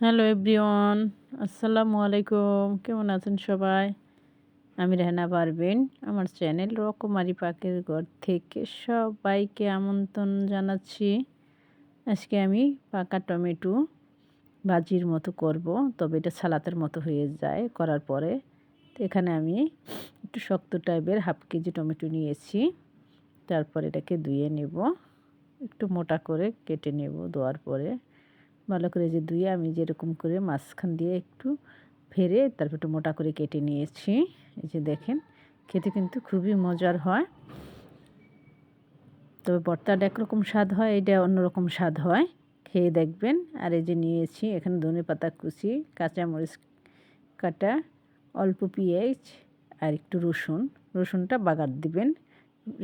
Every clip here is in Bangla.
হ্যালো এভরিওয়ান, আসসালামু আলাইকুম। কেমন আছেন সবাই? আমি রেহানা পারবেন আমার চ্যানেল রকমারি পাকের ঘর থেকে সবাইকে আমন্ত্রণ জানাচ্ছি। আজকে আমি পাকা টমেটো ভাজির মতো করব, তবে এটা সালাতের মতো হয়ে যায় করার পরে। তো এখানে আমি একটু শক্ত টাইপের হাফ কেজি টমেটো নিয়েছি। তারপর এটাকে ধুয়ে নেব। একটু মোটা করে কেটে নেব ধোয়ার পরে। ভালো করে যে ধুয়ে আমি যেরকম করে মাঝখান দিয়ে একটু ফেরে তারপর একটু মোটা করে কেটে নিয়েছি। এই যে দেখেন, খেতে কিন্তু খুবই মজার হয়। তবে ভর্তাটা একরকম স্বাদ হয়, এটা অন্যরকম স্বাদ হয়। খেয়ে দেখবেন। আর এই যে নিয়েছি, এখানে ধনে পাতা কুচি, কাঁচামরিচ কাটা, অল্প পেঁয়াজ আর একটু রসুন। রসুনটা বাগার দিবেন।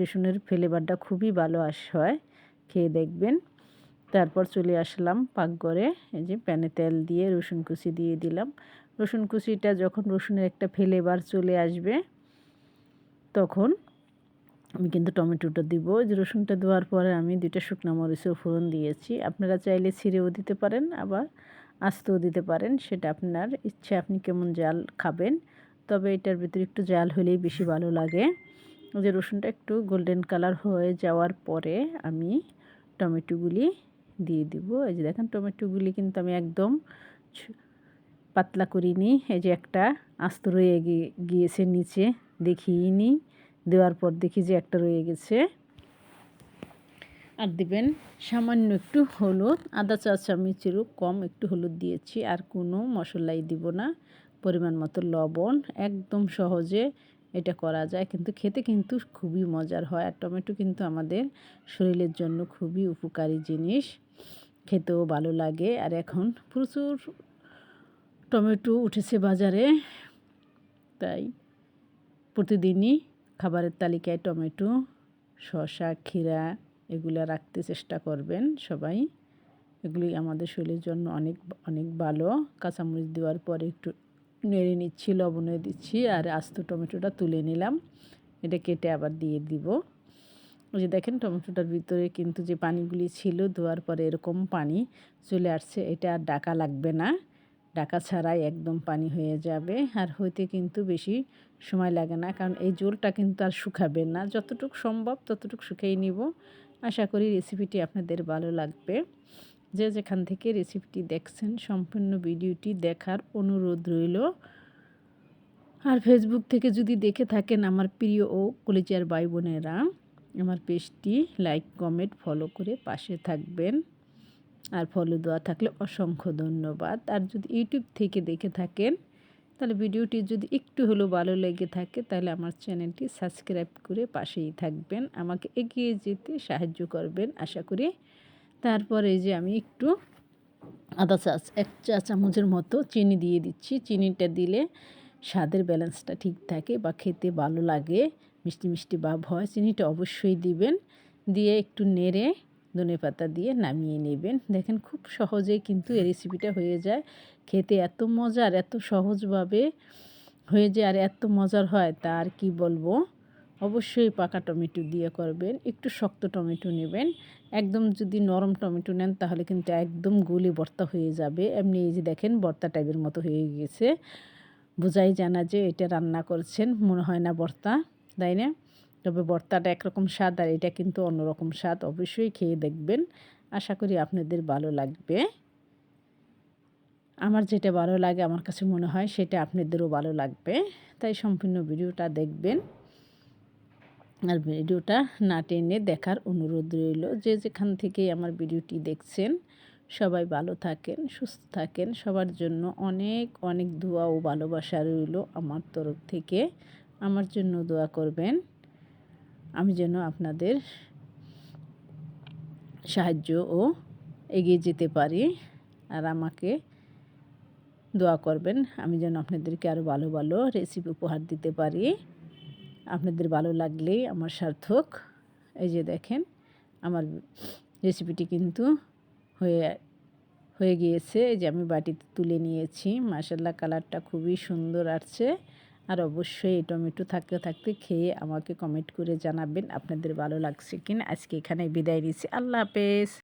রসুনের ফ্লেভারটা খুবই ভালো আস, হয়। খেয়ে দেখবেন। তারপর চলে আসলাম পাকঘরে। এই যে প্যানে তেল দিয়ে রসুন কুচি দিয়ে দিলাম। রসুন কুচিটা যখন রসুনের একটা ফ্লেভার চলে আসবে, তখন আমি কিন্তু টমেটোটা দিব। যে রসুনটা দেওয়ার পরে আমি দুইটা শুকনো মরিচের ফোড়ন দিয়েছি। আপনারা চাইলে ছিঁড়েও দিতে পারেন, আবার আস্তেও দিতে পারেন। সেটা আপনার ইচ্ছে, আপনি কেমন জাল খাবেন। তবে এটার ভিতরে একটু জাল হলেই বেশি ভালো লাগে। যে রসুনটা একটু গোল্ডেন কালার হয়ে যাওয়ার পরে আমি টমেটোগুলি দিয়ে দিব। এই যে দেখেন টমেটোগুলি কিন্তু আমি একদম পাতলা করিনি এই যে একটা আস্ত রয়ে গিয়েছে নিচে দেখিনি দেওয়ার পর দেখি যে একটা রয়ে গেছে। আর দেবেন সামান্য একটু হলুদ, আদা চা চামচেরও কম একটু হলুদ দিয়েছি। আর কোনো মশলাই দিব না, পরিমাণ মতো লবণ। একদম সহজে এটা করা যায়। কিন্তু খেতে কিন্তু খুবই মজার হয় আর টমেটো কিন্তু আমাদের শরীরের জন্য খুবই উপকারী জিনিস। খেতেও ভালো লাগে। আর এখন প্রচুর টমেটো উঠেছে বাজারে। তাই প্রতিদিনই খাবারের তালিকায় টমেটো, শসা, ক্ষীরা এগুলো রাখতে চেষ্টা করবেন সবাই। এগুলি আমাদের শরীরের জন্য অনেক অনেক ভালো। কাঁচামরিচ দেওয়ার পরে একটু নেড়ে নিচ্ছি, লবণে দিচ্ছি আর আস্ত টমেটোটা তুলে নিলাম। এটা কেটে আবার দিয়ে দিব। ওই যে দেখেন টমেটোটার ভিতরে কিন্তু যে পানিগুলি ছিল ধোয়ার পরে এরকম পানি চলে আসছে, এটা আর ডাকা লাগবে না। ডাকা ছাড়াই একদম পানি হয়ে যাবে আর হইতে কিন্তু বেশি সময় লাগে না, কারণ এই জলটা কিন্তু আর শুকাবে না। যতটুকু সম্ভব ততটুকু শুকিয়ে নিব। আশা করি রেসিপিটি আপনাদের ভালো লাগবে। যে যেখান থেকে রেসিপিটি দেখছেন, সম্পূর্ণ ভিডিওটি দেখার অনুরোধ রইল। আর ফেসবুক থেকে যদি দেখে থাকেন আমার প্রিয় ও কলেজিয়ার ভাই বোনেরা আমার পেজটি লাইক কমেন্ট ফলো করে পাশে থাকবেন। আর ফলো দেওয়া থাকলে অসংখ্য ধন্যবাদ। আর যদি ইউটিউব থেকে দেখে থাকেন, তাহলে ভিডিওটি যদি একটু হলেও ভালো লেগে থাকে, তাহলে আমার চ্যানেলটি সাবস্ক্রাইব করে পাশেই থাকবেন। আমাকে এগিয়ে যেতে সাহায্য করবেন, আশা করি তারপরে যে আমি একটু আদা চা এক চা চামচের মতো চিনি দিয়ে দিচ্ছি। চিনিটা দিলে স্বাদের ব্যালেন্সটা ঠিক থাকে বা খেতে ভালো লাগে, মিষ্টি মিষ্টি ভাব হয়। চিনিটা অবশ্যই দিবেন। দিয়ে একটু নেড়ে ধনে পাতা দিয়ে নামিয়ে নেবেন। দেখেন খুব সহজেই কিন্তু এই রেসিপিটা হয়ে যায়। খেতে এত মজার, এত সহজভাবে হয়ে যায় আর এত মজার হয় তা আর কি বলব? অবশ্যই পাকা টমেটো দিয়ে করবেন, একটু শক্ত টমেটো নেবেন। একদম যদি নরম টমেটো নেন, তাহলে কিন্তু একদম গুলি ভর্তা হয়ে যাবে। এমনি এই যে দেখেন, ভর্তা টাইপের মতো হয়ে গেছে। বোঝাই জানা যে এটা রান্না করছেন, মনে হয় না ভর্তা, তাই না? তবে ভর্তাটা একরকম স্বাদ আর এটা কিন্তু অন্যরকম স্বাদ, অবশ্যই খেয়ে দেখবেন। আশা করি আপনাদের ভালো লাগবে। আমার যেটা ভালো লাগে, আমার কাছে মনে হয় সেটা আপনাদেরও ভালো লাগবে। তাই সম্পূর্ণ ভিডিওটা দেখবেন। আর ভিডিওটা না টেনে দেখার অনুরোধ রইল। যে যেখান থেকে আমার ভিডিওটি দেখছেন, সবাই ভালো থাকেন, সুস্থ থাকেন। সবার জন্য অনেক অনেক দোয়া ও ভালোবাসা রইল আমার তরফ থেকে। আমার জন্য দোয়া করবেন। আমি যেন আপনাদের সাহায্য ও এগিয়ে যেতে পারি। আর আমাকে দোয়া করবেন, আমি যেন আপনাদেরকে আরও ভালো ভালো রেসিপি উপহার দিতে পারি। আপনাদের ভালো লাগলেই আমার সার্থক। এই যে দেখেন, আমার রেসিপিটি কিন্তু হয়ে হয়ে গিয়েছে। এই যে আমি বাটিতে তুলে নিয়েছি। মাসাল্লা কালারটা খুবই সুন্দর আসছে। আর অবশ্যই এই টমেটো থাকতে থাকতে খেয়ে আমাকে কমেন্ট করে জানাবেন আপনাদের ভালো লাগছে কিনা। আজকে এখানে বিদায় নিচ্ছি। আল্লাহ হাফেজ।